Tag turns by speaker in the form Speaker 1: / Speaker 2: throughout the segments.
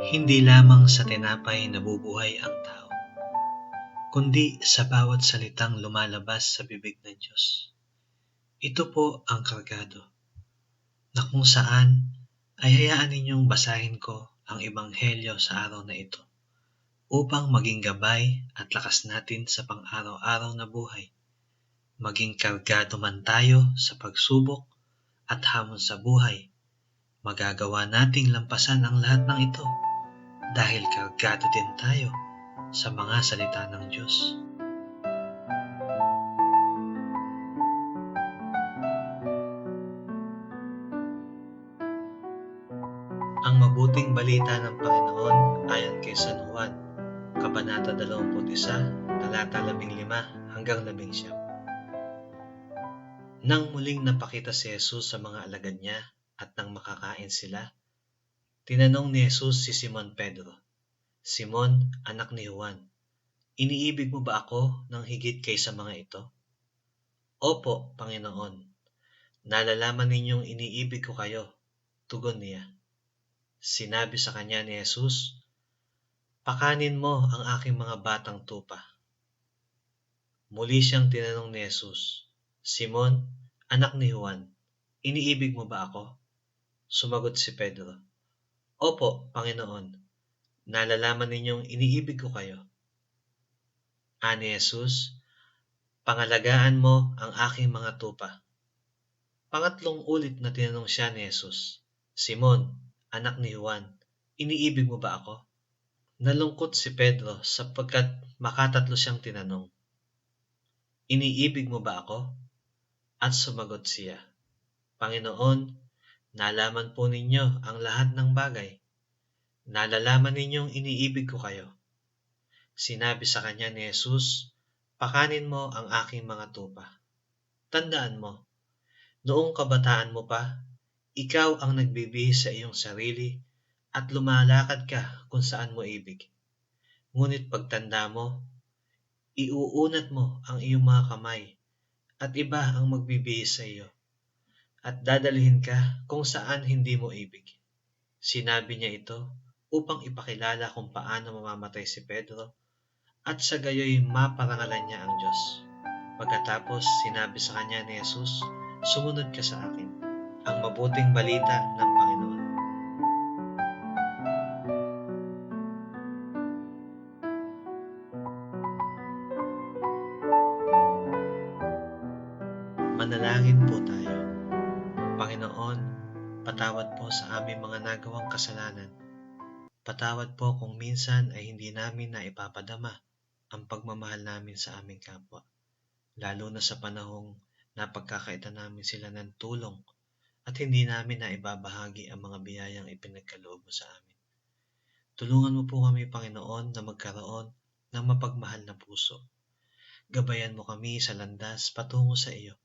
Speaker 1: Hindi lamang sa tinapay nabubuhay ang tao, kundi sa bawat salitang lumalabas sa bibig ng Diyos. Ito po ang kargado, na kung saan ay hayaan ninyong basahin ko ang Ebanghelyo sa araw na ito, upang maging gabay at lakas natin sa pang-araw-araw na buhay. Maging kargado man tayo sa pagsubok at hamon sa buhay, magagawa nating lampasan ang lahat ng ito dahil kargado din tayo sa mga salita ng Diyos. Ang mabuting balita ng Panginoon ayon kay San Juan, Kabanata 21, talata 15 hanggang 11. Nang muling napakita si Jesus sa mga alagad niya at nang makakain sila, tinanong ni Jesus si Simon Pedro, Simon, anak ni Juan, iniibig mo ba ako ng higit kaysa mga ito? Opo, Panginoon. Nalalaman ninyong iniibig ko kayo, tugon niya. Sinabi sa kanya ni Jesus, Pakanin mo ang aking mga batang tupa. Muli siyang tinanong ni Jesus, Simon, anak ni Juan, iniibig mo ba ako? Sumagot si Pedro, Opo, Panginoon, nalalaman ninyong iniibig ko kayo. Ani Jesus, pangalagaan mo ang aking mga tupa. Pangatlong ulit na tinanong siya ni Jesus, Simon, anak ni Juan, iniibig mo ba ako? Nalungkot si Pedro sapagkat makatatlo siyang tinanong. Iniibig mo ba ako? At sumagot siya, Panginoon, nalaman po ninyo ang lahat ng bagay. Nalalaman ninyong iniibig ko kayo. Sinabi sa kanya ni Jesus, Pakanin mo ang aking mga tupa. Tandaan mo, noong kabataan mo pa, ikaw ang nagbibihis sa iyong sarili at lumalakad ka kung saan mo ibig. Ngunit pagtanda mo, iuunat mo ang iyong mga kamay at iba ang magbibihis sa iyo at dadalhin ka kung saan hindi mo ibig. Sinabi niya ito upang ipakilala kung paano mamamatay si Pedro at sa gayoy maparangalan niya ang Diyos. Pagkatapos sinabi sa kanya ni Jesus, sumunod ka sa akin, ang mabuting balita ng Panginoon. Manalangin po tayo. Panginoon, patawad po sa aming mga nagawang kasalanan. Patawad po kung minsan ay hindi namin na ipapadama ang pagmamahal namin sa aming kapwa, lalo na sa panahong napagkakaita namin sila ng tulong at hindi namin na ibabahagi ang mga biyayang ipinagkaloob mo sa amin. Tulungan mo po kami, Panginoon, na magkaroon ng mapagmahal na puso. Gabayan mo kami sa landas patungo sa iyo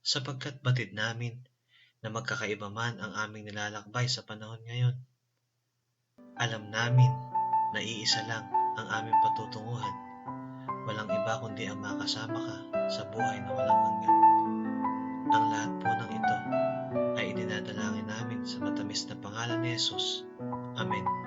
Speaker 1: sapagkat batid namin na magkakaiba man ang aming nilalakbay sa panahon ngayon. Alam namin na iisa lang ang aming patutunguhan. Walang iba kundi ang makasama ka sa buhay na walang hanggan. Ang lahat po ng ito ay idinadalangin namin sa matamis na pangalan ni Jesus. Amen.